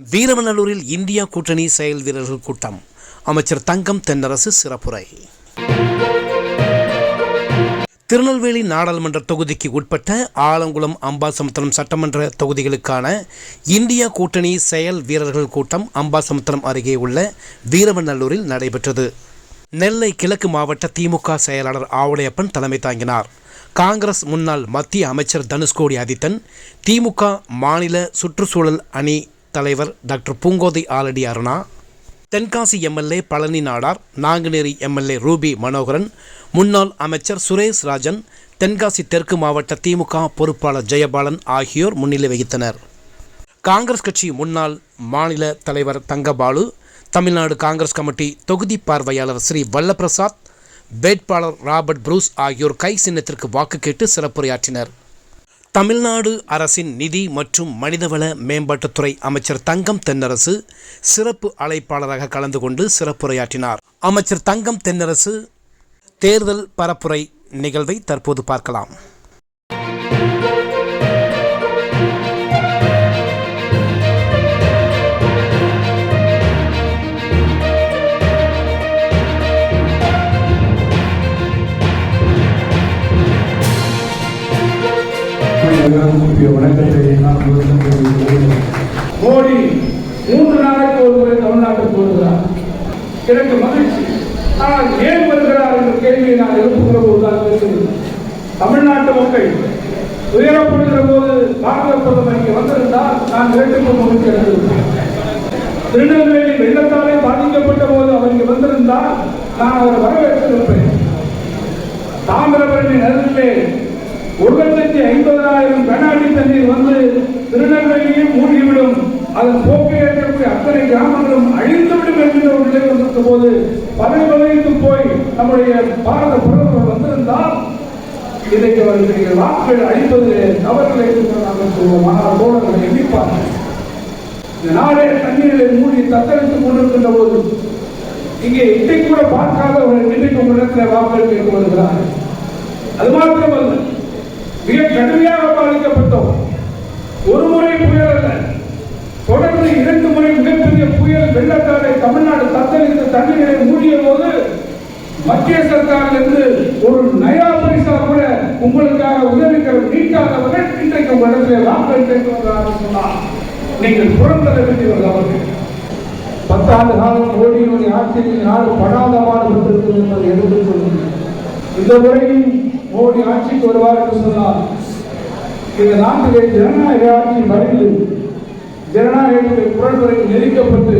வீரவநல்லூரில் India கூட்டணி செயல் வீரர்கள் கூட்டம். அமைச்சர் தங்கம் தென்னரசு சிறப்புரை. திருநெல்வேலி நாடாளுமன்ற தொகுதிக்கு உட்பட்ட ஆலங்குளம் அம்பாசமுத்திரம் சட்டமன்ற தொகுதிகளுக்கான இந்தியா கூட்டணி செயல் வீரர்கள் கூட்டம் அம்பாசமுத்திரம் அருகே உள்ள வீரவநல்லூரில் நடைபெற்றது. நெல்லை கிழக்கு மாவட்ட திமுக செயலாளர் ஆவுடையப்பன் தலைமை தாங்கினார். காங்கிரஸ் முன்னாள் மத்திய அமைச்சர் தனுஷ்கோடி ஆதித்தன் திமுக மாநில சுற்றுச்சூழல் அணி தலைவர் doctor Poongothai Aladi Aruna Tenkasi MLA Palani Nadar Nanguneri MLA Ruby Manoharan முன்னாள் அமைச்சர் சுரேஷ் ராஜன் தென்காசி தெற்கு மாவட்ட திமுக பொறுப்பாளர் ஜெயபாலன் ஆகியோர் முன்னிலை வகித்தனர். காங்கிரஸ் கட்சி முன்னாள் மாநில தலைவர் தங்கபாலு தமிழ்நாடு காங்கிரஸ் கமிட்டி தொகுதி பார்வையாளர் ஸ்ரீ வல்லபிரசாத் வேட்பாளர் ராபர்ட் ப்ரூஸ் ஆகியோர் கை சின்னத்திற்கு வாக்கு கேட்டு சிறப்புரையாற்றினர். தமிழ்நாடு அரசின் நிதி மற்றும் மனிதவள மேம்பாட்டுத்துறை அமைச்சர் தங்கம் தென்னரசு சிறப்பு அழைப்பாளராக கலந்து கொண்டு சிறப்புரையாற்றினார். அமைச்சர் தங்கம் தென்னரசு தேர்தல் பரப்புரை நிகழ்வை தற்போது பார்க்கலாம். வணக்கத்தை நான் மோடி மூன்று நாளைக்கு ஒரு முறை தமிழ்நாட்டுக்கு வருகிறார் எனக்கு மகிழ்ச்சி. ஆனால் ஏன் வருகிறார் என்ற கேள்வியை நான் எழுப்புகிற போதுதான் பேசுகிறேன் தமிழ்நாட்டு மக்கள் உயரப்படுகிற போது பாரத பிரதமர் இங்கே வந்திருந்தால் நான் வேண்டுகோள் முடிக்கிறது திருநெல்வேலி வெள்ளத்தாலே பாதிக்கப்பட்ட போது அவர் இங்கே வந்திருந்தால் நான் அவரை வரவேற்றிருப்பேன் தாமிரபரணி நதியிலே ஒரு லட்சத்தி ஐம்பதாயிரம் கண்ணாடி தண்ணீர் வந்து திருநெல்வேலியும் மூழ்கிவிடும் அதன் போக்கை ஏற்கக்கூடிய அத்தனை கிராமங்களும் அழிந்துவிடும் என்கிற ஒரு நிலை வந்திருந்த போது பதவி வகைத்து போய் நம்முடைய பாரத பிரதமர் வந்திருந்தால் இன்றைக்கு அவர்களுடைய வாக்குகள் அழிப்பது தவறுகளை என்று நாங்கள் சொல்வோம். ஆனால் தோழர்களை எண்ணிப்பார்கள் இந்த நாடே தண்ணீரில் மூடி தத்தளித்துக் கொண்டிருக்கின்ற போது இங்கே இதை கூட ஒரு இன்றைக்கு உங்களிடத்தில் வாக்குகள் கேட்டு வருகிறார்கள். அது மாத்திரமல்ல. மிக கடுமையாக பாதிக்கப்பட்டோம். ஒரு முறை புயல் அல்ல. தொடர்ந்து இரண்டு முறை மிகப்பெரிய புயல் வெள்ளத்தாலே தமிழ்நாடு தத்தளித்து தண்ணீரை மூடிய போது மத்திய சர்க்காரிலிருந்து ஒரு நயா பைசா கூட உங்களுக்காக உதவிகள் நீக்காதவர்கள் இன்றைக்கு உங்களிடத்தில் வாக்குகள் கேட்டு சொன்னால் நீங்கள் புறந்தர வேண்டியவர்கள் அவர்கள். பத்தாண்டு காலம் மோடியினுடைய ஆட்சியில் நாடு படாத பாடுபட்டிருக்கிறது என்பதை எடுத்துக் கொள்கிறேன் இந்த முறையில் மோடி ஆட்சிக்கு வருவார் என்று சொன்னால் இந்த நாட்டிலே ஜனநாயக ஆட்சி மறைந்து ஜனநாயகத்துடைய குரல்முறை நெருக்கப்பட்டு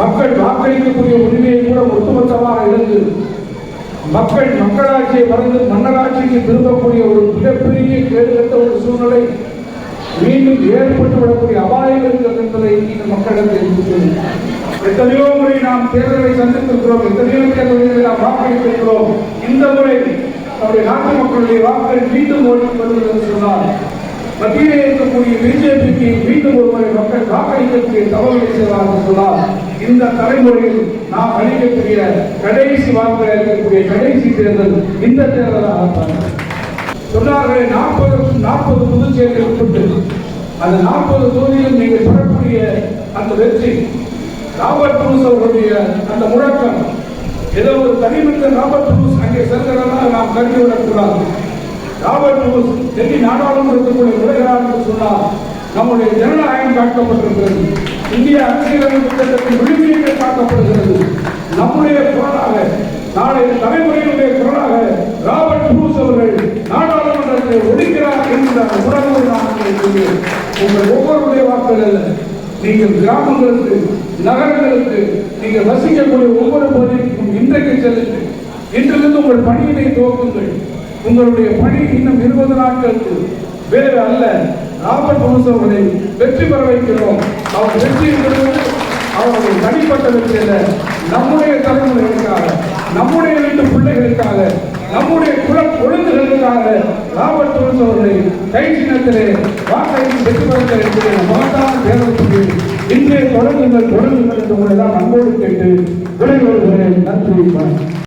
மக்கள் வாக்களிக்கக்கூடிய உரிமையை கூட ஒட்டுமொத்தமாக இருந்து மக்கள் மக்களாட்சியை மறந்து மன்னராட்சிக்கு திரும்பக்கூடிய ஒரு மிகப்பெரிய கேடுகட்ட ஒரு சூழ்நிலை மீண்டும் ஏற்பட்டு விடக்கூடிய அபாயம் இருக்கிறது என்பதை இந்த மக்களிடத்தில் எத்தனையோ முறை நாம் தேர்தலை சந்தித்திருக்கிறோம். எத்தனையோ தேர்தலை வாக்களித்திருக்கிறோம் இந்த முறை நம்முடைய நாட்டு மக்களுடைய வாக்குகள் மீண்டும் ஓடிக்கொள்வது என்று சொன்னால் மத்தியிலே இருக்கக்கூடிய பிஜேபிக்கு மீண்டும் ஒரு முறை மக்கள் வாக்களிக்கக்கூடிய தவறுகளை செய்வார் என்று சொன்னால் இந்த தலைமுறையில் நாம் அளிக்கக்கூடிய கடைசி வாக்குகள் இருக்கக்கூடிய கடைசி தேர்தல் இந்த தேர்தலாக பார்க்கிறேன். சொன்னார்களே நாற்பது நாற்பது புதுச்சேரிகள் உட்பட்டு அந்த நாற்பது தொகுதியில் நீங்கள் பெறக்கூடிய அந்த வெற்றி ராபர்ட் புரூஸ் அவர்களுடைய அந்த முழக்கம் ஏதோ ஒரு தனிமனித ராபர்ட் ரூஸ் அங்கே செல்கிறதா நாம் கருதி விடக்கூடாது ராபர்ட் ரூஸ் டெல்லி நாடாளுமன்றத்துக்குள்ளே நுழைகிறார் என்று சொன்னால் நம்முடைய ஜனநாயகம் காக்கப்பட்டிருக்கிறது இந்திய அரசியலமைப்பு சட்டத்தின் விழுமியங்கள் காக்கப்படுகிறது நம்முடைய குரலாக நாளைய தலைமுறையினுடைய குரலாக ராபர்ட் ரூஸ் அவர்கள் நாடாளுமன்றத்தை ஒழிக்கிறார் என்கிற அந்த உணர்வு நான் உங்களுக்கு உங்கள் ஒவ்வொருடைய வாக்குகள் அல்ல. நீங்கள் கிராமங்களுக்கு நகரங்களுக்கு நீங்கள் வசிக்கக்கூடிய ஒவ்வொரு பகுதிக்கும் இன்றைக்கு செல்லுங்கள். இன்றிலிருந்து உங்கள் பணியினை துவக்குங்கள். உங்களுடைய பணி இன்னும் இருபது நாட்களுக்கு. வேறு அல்ல. ராபர்ட் புரூஸ் அவர்களை வெற்றி பெற வைக்கிறோம். அவர் வெற்றி என்பது அவருடைய தனிப்பட்ட வெற்றி அல்ல நம்முடைய தலைமுறைகளுக்காக நம்முடைய வீட்டு பிள்ளைகளுக்காக நம்முடைய குல ஒழுங்குகளுக்காக ராபர்ட் புரூஸ் அவர்களை கை சின்னத்திலே வாக்களித்து வெற்றி பெறுங்கள் என்று மகத்தான தேர்தலுக்கு இன்றைய தொடங்குங்கள் தொடங்குங்கள் என்று உங்களை தான் அன்போடு கேட்டு விடைபெறுகிறேன். நன்றி வணக்கம்.